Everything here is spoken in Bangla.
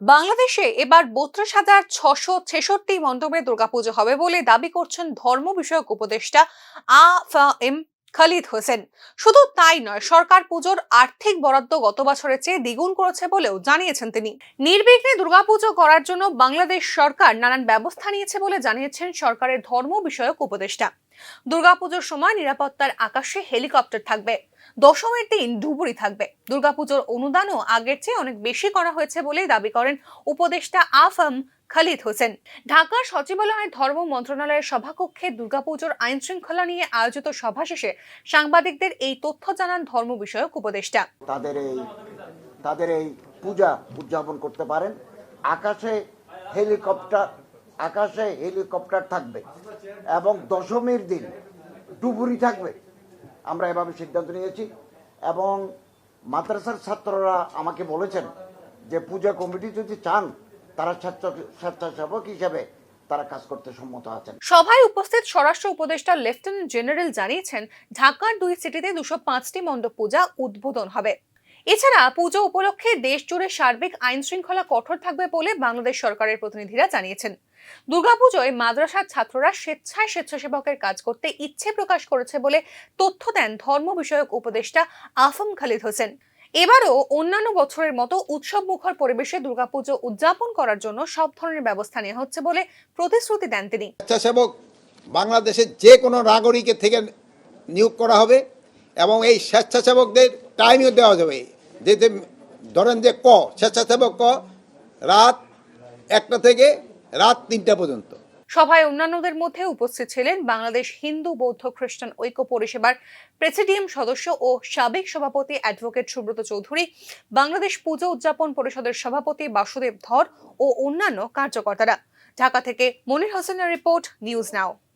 বাংলাদেশে এবার বত্রিশ হাজার ছশো ছেষট্টি মণ্ডপে দুর্গাপুজো হবে বলে দাবি করছেন ধর্ম বিষয়ক উপদেষ্টা আ ফ এম খালিদ হোসেন। শুধু তাই নয়, সরকার পুজোর আর্থিক বরাদ্দ গত বছরের চেয়ে দ্বিগুণ করেছে বলেও জানিয়েছেন তিনি। নির্বিঘ্নে দুর্গাপুজো করার জন্য বাংলাদেশ সরকার নানান ব্যবস্থা নিয়েছে বলে জানিয়েছেন সরকারের ধর্ম বিষয়ক উপদেষ্টা। দুর্গাপুজোর সময় নিরাপত্তার আকাশে হেলিকপ্টার থাকবে। দশমীর দিন ডুবুরি থাকবে। দুর্গাপুজোর অনুদানও আগের চেয়ে অনেক বেশি করা হয়েছে বলেই দাবি করেন উপদেষ্টা আফম খালিদ হোসেন। ঢাকার সচিবালয়ের ধর্ম মন্ত্রণালয়ের সভাকক্ষে দুর্গাপুজোর আইন শৃঙ্খলা নিয়ে আয়োজিত সভা শেষে সাংবাদিকদের এই তথ্য জানান ধর্ম বিষয়ক উপদেষ্টা। তাদের এই তাদের এই পূজা উদযাপন করতে পারেন। আকাশে হেলিকপ্টার আকাশে হেলিকপ্টার থাকবে এবং দশমীর দিন ডুবুরি থাকবে। আমরা এভাবে সিদ্ধান্ত নিয়েছি এবং মাদ্রাসার ছাত্ররা আমাকে বলেছেন যে পূজা কমিটি যদি চান তারা স্বেচ্ছা- স্বেচ্ছাসেবক হিসেবে তারা কাজ করতে সম্মত আছেন। সভায় উপস্থিত স্বরাষ্ট্র উপদেষ্টা লেফটেন্যান্ট জেনারেল জানিয়েছেন, ঢাকার দুই সিটিতে দুশো পাঁচটি মণ্ডপ পূজা উদ্বোধন হবে। এছাড়া পুজো উপলক্ষে দেশ জুড়ে সার্বিক আইন শৃঙ্খলা কঠোর থাকবে বলে বাংলাদেশ সরকারের প্রতিনিধিরা জানিয়েছেন। দুর্গাপুজোয় মাদ্রাসার ছাত্ররা স্বেচ্ছায় স্বেচ্ছাসেবকের কাজ করতে ইচ্ছে প্রকাশ করেছে বলে তথ্য দেন ধর্ম বিষয়ক উপদেষ্টা আফম খালিদ হোসেন। এবারও অন্যান্য বছরের মতো উৎসব মুখর পরিবেশে দুর্গাপুজো উদযাপন করার জন্য সব ধরনের ব্যবস্থা নেওয়া হচ্ছে বলে প্রতিশ্রুতি দেন তিনি। স্বেচ্ছাসেবক বাংলাদেশের যে কোনো নাগরিকের থেকে নিয়োগ করা হবে এবং এই স্বেচ্ছাসেবকদের টাইমও দেওয়া যাবে যে ধরেন যে ক, স্বেচ্ছাসেবক ক, রাত একটা থেকে রাত তিনটা পর্যন্ত। সভায় অন্যান্যদের মধ্যে উপস্থিত ছিলেন বাংলাদেশ হিন্দু বৌদ্ধ খ্রিস্টান ঐক্য পরিষেবার প্রেসিডিয়াম সদস্য ও সাবেক সভাপতি অ্যাডভোকেট সুব্রত চৌধুরী, বাংলাদেশ পুজো উদযাপন পরিষদের সভাপতি বাসুদেব ধর ও অন্যান্য কার্যকর্তারা। ঢাকা থেকে মনির হোসেনের রিপোর্ট, নিউজ নাও।